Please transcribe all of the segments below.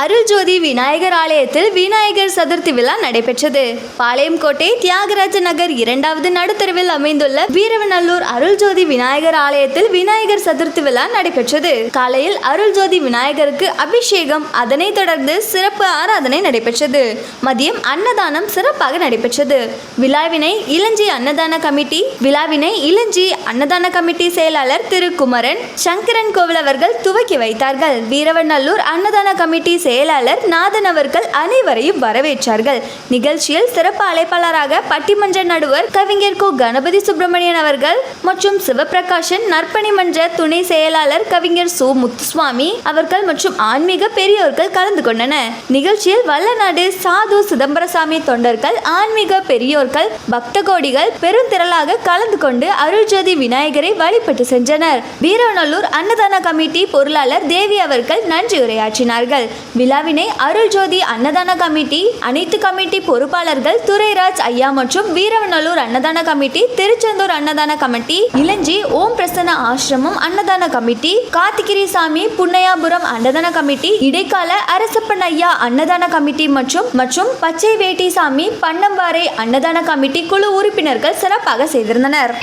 அருள்ஜோதி விநாயகர் ஆலயத்தில் விநாயகர் சதுர்த்தி விழா நடைபெற்றது. பாளையங்கோட்டை தியாகராஜ நகர் இரண்டாவது நடுத்தருவில் அமைந்துள்ள வீரவநல்லூர் அருள்ஜோதி விநாயகர் ஆலயத்தில் விநாயகர் சதுர்த்தி விழா நடைபெற்றது. காலையில் அருள்ஜோதி விநாயகருக்கு அபிஷேகம் அதனைத் தொடர்ந்து சிறப்பு ஆராதனை நடைபெற்றது. மதியம் அன்னதானம் சிறப்பாக நடைபெற்றது. விழாவினை இளஞ்சி அன்னதான கமிட்டி விழாவினை இளஞ்சி அன்னதான கமிட்டி செயலாளர் திரு குமரன் சங்கரன் கோவில் அவர்கள் துவக்கி வைத்தார்கள். வீரவநல்லூர் அன்னதான கமிட்டி செயலாளர் நாதன் அவர்கள் அனைவரையும் வரவேற்றார்கள். நிகழ்ச்சியில் சிறப்பு அழைப்பாளராக பட்டிமன்ற நடுவர் கவிஞர் கோ. கணபதி சுப்பிரமணியன் அவர்கள் மற்றும் சிவபிரகாஷன் நற்பணி மன்ற துணை செயலாளர் கவிஞர் சு. முத்துசுவாமி அவர்கள் மற்றும் ஆன்மீக பெரியோர்கள் கலந்து கொண்டனர். நிகழ்ச்சியில் வல்லநாடு சாது சிதம்பரசாமி தொண்டர்கள் ஆன்மீக பெரியோர்கள் பக்த கோடிகள் பெருந்திரளாக கலந்து கொண்டு அருள்ஜோதி விநாயகரை வழிபட்டு சென்றனர். வீரநல்லூர் அன்னதான கமிட்டி பொருளாளர் தேவி அவர்கள் நன்றி உரையாற்றினார்கள். விழாவினை அருள்ஜோதி அன்னதான கமிட்டி அனைத்து கமிட்டி பொறுப்பாளர்கள் துரைராஜ் ஐயா மற்றும் வீரவநல்லூர் அன்னதான கமிட்டி திருச்செந்தூர் அன்னதான கமிட்டி இளஞ்சி ஓம் பிரசன்ன ஆசிரமம் அன்னதான கமிட்டி கார்த்திகிரிசாமி புன்னையாபுரம் அன்னதான கமிட்டி இடைக்கால அரசப்பன் ஐயா அன்னதான கமிட்டி மற்றும் மற்றும் பச்சை வேட்டிசாமி பன்னம்பாறை அன்னதான கமிட்டி குழு உறுப்பினர்கள் சிறப்பாக செய்திருந்தனர்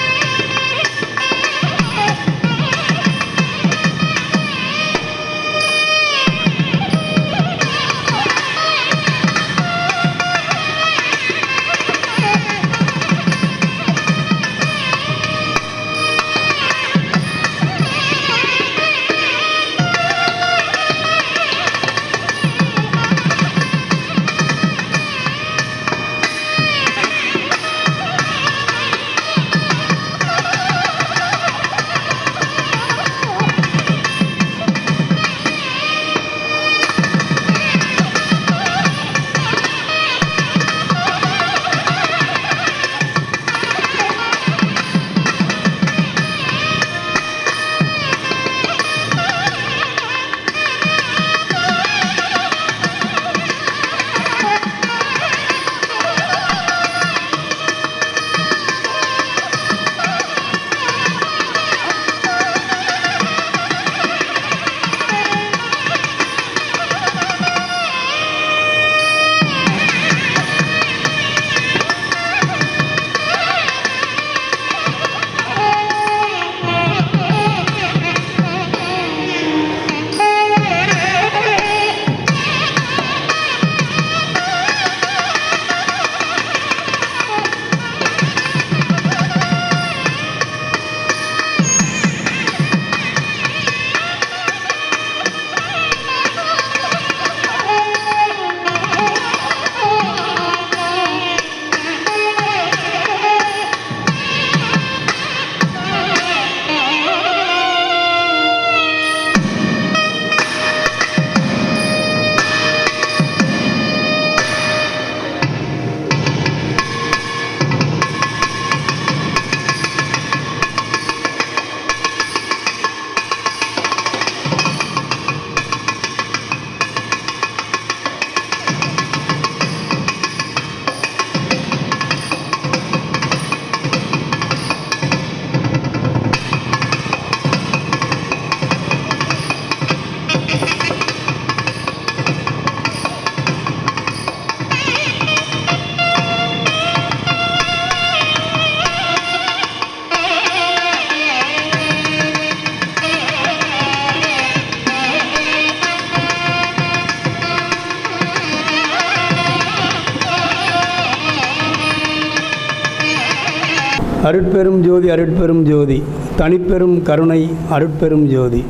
அருட்பெரும் ஜோதி அருட்பெரும் ஜோதி. தனிப்பெரும் கருணை அருட்பெரும் ஜோதி.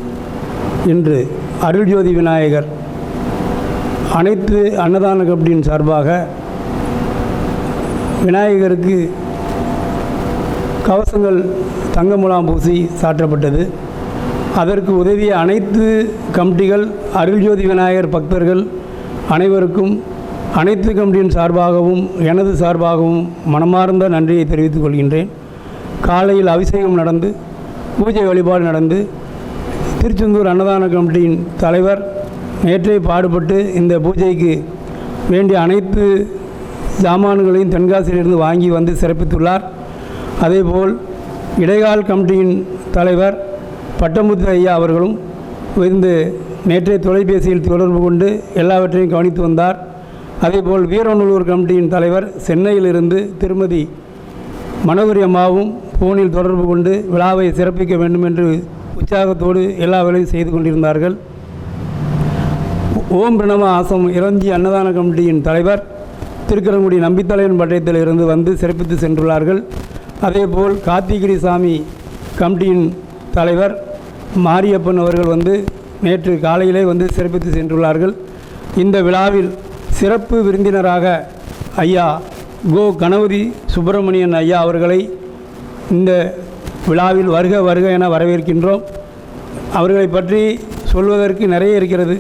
இன்று அருள்ஜோதி விநாயகர் அனைத்து அன்னதான கமிட்டியின் சார்பாக விநாயகருக்கு கவசங்கள் தங்க முலாம் பூசி சாற்றப்பட்டது. அதற்கு உதவிய அனைத்து கமிட்டிகள் அருள்ஜோதி விநாயகர் பக்தர்கள் அனைவருக்கும் அனைத்து கமிட்டியின் சார்பாகவும் எனது சார்பாகவும் மனமார்ந்த நன்றியை தெரிவித்துக் கொள்கின்றேன். காலையில் அபிஷேகம் நடந்து பூஜை வழிபாடு நடந்து திருச்செந்தூர் அன்னதான கமிட்டியின் தலைவர் நேற்றே பாடுபட்டு இந்த பூஜைக்கு வேண்டிய அனைத்து சாமான்களையும் தென்காசியிலிருந்து வாங்கி வந்து சிறப்பித்துள்ளார். அதேபோல் இடைக்கால் கமிட்டியின் தலைவர் பட்டமுத்து ஐயா அவர்களும் இருந்து நேற்றைய தொலைபேசியில் தொடர்பு கொண்டு எல்லாவற்றையும் கவனித்து வந்தார். அதேபோல் வீரநல்லூர் கமிட்டியின் தலைவர் சென்னையிலிருந்து திருமதி மனோகரி அம்மாவும் ஃபோனில் தொடர்பு கொண்டு விழாவை சிறப்பிக்க வேண்டும் என்று உற்சாகத்தோடு எல்லா வேலையும் செய்து கொண்டிருந்தார்கள். ஓம் பிரணவ ஆசம் இறஞ்சி அன்னதான கமிட்டியின் தலைவர் திருக்கரங்குடி நம்பித்தலையன் பட்டயத்தில் இருந்து வந்து சிறப்பித்து சென்றுள்ளார்கள். அதேபோல் கார்த்திகிரி சாமி கமிட்டியின் தலைவர் மாரியப்பன் அவர்கள் வந்து நேற்று காலையிலே வந்து சிறப்பித்து சென்றுள்ளார்கள். இந்த விழாவில் சிறப்பு விருந்தினராக ஐயா கோ கணபதி சுப்பிரமணியன் ஐயா அவர்களை இந்த விழாவில் வருக வருக என வரவேற்கின்றோம். அவர்களை பற்றி சொல்வதற்கு நிறைய இருக்கிறது.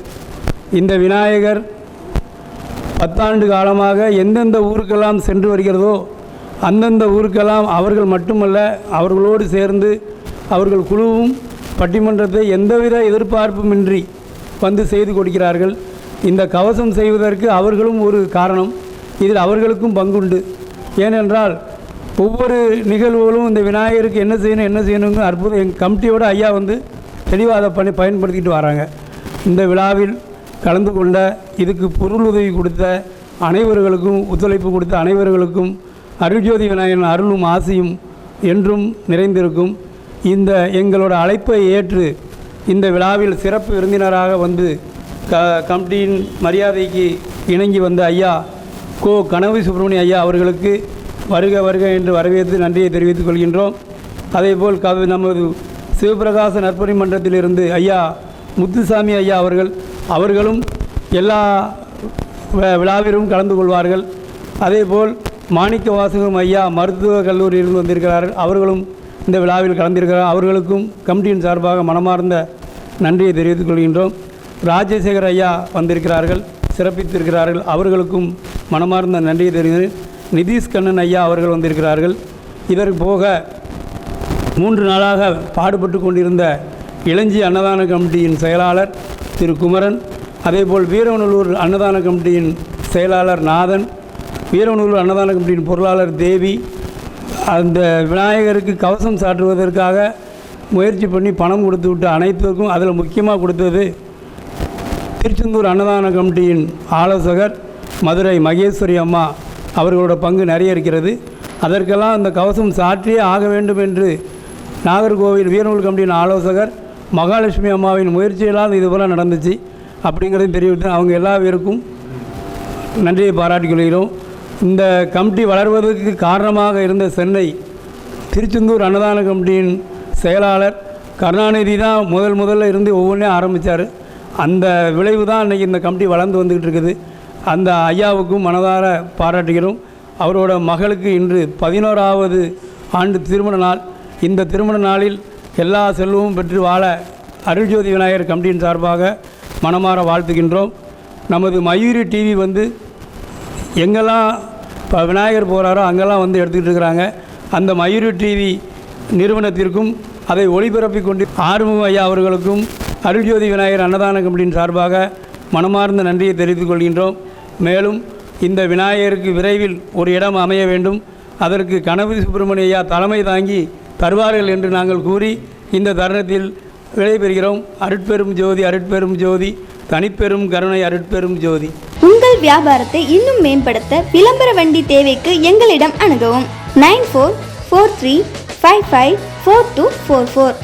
இந்த விநாயகர் பத்தாண்டு காலமாக எந்தெந்த ஊருக்கெல்லாம் சென்று வருகிறதோ அந்தந்த ஊருக்கெல்லாம் அவர்கள் மட்டுமல்ல அவர்களோடு சேர்ந்து அவர்கள் குழுவும் பட்டிமன்றத்தை எந்தவித எதிர்பார்ப்புமின்றி வந்து செய்து கொடுக்கிறார்கள். இந்த கவசம் செய்வதற்கு அவர்களும் ஒரு காரணம். இதில் அவர்களுக்கும் பங்குண்டு. ஏனென்றால் ஒவ்வொரு நிகழ்வுகளும் இந்த விநாயகருக்கு என்ன செய்யணும் என்ன செய்யணுங்கிற அற்புதம் எங்கள் கமிட்டியோட ஐயா வந்து தெளிவாக அதை பண்ணி பயன்படுத்திக்கிட்டு வராங்க. இந்த விழாவில் கலந்து கொண்ட இதுக்கு பொருள் உதவி கொடுத்த அனைவர்களுக்கும் ஒத்துழைப்பு கொடுத்த அனைவர்களுக்கும் அருள்ஜோதி விநாயகன் அருளும் ஆசையும் என்றும் நிறைந்திருக்கும். இந்த எங்களோட அழைப்பை ஏற்று இந்த விழாவில் சிறப்பு விருந்தினராக வந்து க கமிட்டியின் மரியாதைக்கு இணங்கி வந்த ஐயா கோ கனவு சுப்பிரமணிய ஐயா அவர்களுக்கு வருக வருக என்று வரவேற்று நன்றியை தெரிவித்துக் கொள்கின்றோம். அதேபோல் கவி நமது சிவபிரகாச நற்பணி மன்றத்திலிருந்து ஐயா முத்துசாமி ஐயா அவர்கள் அவர்களும் எல்லா விழாவிலும் கலந்து கொள்வார்கள். அதேபோல் மாணிக்க வாசகம் ஐயா மருத்துவக் கல்லூரியிலிருந்து வந்திருக்கிறார்கள். அவர்களும் இந்த விழாவில் கலந்திருக்கிறார். அவர்களுக்கும் கமிட்டியின் சார்பாக மனமார்ந்த நன்றியை தெரிவித்துக் கொள்கின்றோம். ராஜசேகர் ஐயா வந்திருக்கிறார்கள் சிறப்பித்திருக்கிறார்கள். அவர்களுக்கும் மனமார்ந்த நன்றியை தெரிந்து நிதிஷ் கண்ணன் ஐயா அவர்கள் வந்திருக்கிறார்கள். இதற்கு போக மூன்று நாளாக பாடுபட்டு கொண்டிருந்த இளஞ்சி அன்னதான கமிட்டியின் செயலாளர் திரு குமரன் அதேபோல் வீரநல்லூர் அன்னதான கமிட்டியின் செயலாளர் நாதன் வீரநல்லூர் அன்னதான கமிட்டியின் பொருளாளர் தேவி அந்த விநாயகருக்கு கவசம் சாற்றுவதற்காக முயற்சி பண்ணி பணம் கொடுத்து விட்டு அனைத்துக்கும் அதில் முக்கியமாக கொடுத்தது திருச்செந்தூர் அன்னதான கமிட்டியின் ஆலோசகர் மதுரை மகேஸ்வரி அம்மா அவர்களோட பங்கு நிறைய இருக்கிறது. அதற்கெல்லாம் அந்த கவசம் சாற்றியே ஆக வேண்டும் என்று நாகர்கோவில் வீரநூல் கமிட்டியின் ஆலோசகர் மகாலட்சுமி அம்மாவின் முயற்சியெல்லாம் இதுபோல் நடந்துச்சு. அப்படிங்கிறதையும் தெரிவித்து அவங்க எல்லா பேருக்கும் நன்றியை பாராட்டிக் கொள்கிறோம். இந்த கமிட்டி வளர்வதற்கு காரணமாக இருந்த சென்னை திருச்செந்தூர் அன்னதான கமிட்டியின் செயலாளர் கருணாநிதி தான் முதல் முதல்ல இருந்து ஒவ்வொன்றே ஆரம்பித்தார் அந்த விளைவு தான் இன்றைக்கி இந்த கமிட்டி வளர்ந்து வந்துக்கிட்டு இருக்குது. அந்த ஐயாவுக்கும் மனதார பாராட்டுகிறோம். அவரோட மகளுக்கு இன்று பதினோராவது ஆண்டு திருமண நாள். இந்த திருமண நாளில் எல்லா செல்வமும் பெற்று வாழ அருள்ஜோதி விநாயகர் கமிட்டியின் சார்பாக மனமாற வாழ்த்துகின்றோம். நமது மயூரி டிவி வந்து எங்கெல்லாம் இப்போ விநாயகர் போகிறாரோ அங்கெல்லாம் வந்து எடுத்துக்கிட்டு இருக்கிறாங்க. அந்த மயூரி டிவி நிறுவனத்திற்கும் அதை ஒளிபரப்பிக் கொண்டு ஆறுமுக ஐயா அவர்களுக்கும் அருள்ஜோதி விநாயகர் அன்னதான கமிட்டியின் சார்பாக மனமார்ந்த நன்றியை தெரிவித்துக் கொள்கின்றோம். மேலும் இந்த விநாயகருக்கு விரைவில் ஒரு இடம் அமைய வேண்டும். அதற்கு கணபதி சுப்பிரமணியா தலைமை தாங்கி தருவார்கள் என்று நாங்கள் கூறி இந்த தருணத்தில் விடைபெறுகிறோம். அருட்பெரும் ஜோதி அருட்பெரும் ஜோதி தனிப்பெரும் கருணை அருட்பெரும் ஜோதி. உங்கள் வியாபாரத்தை இன்னும் மேம்படுத்த விளம்பர வண்டி தேவைக்கு எங்களிடம் அணுகவும். Nine four four three five five four two four four.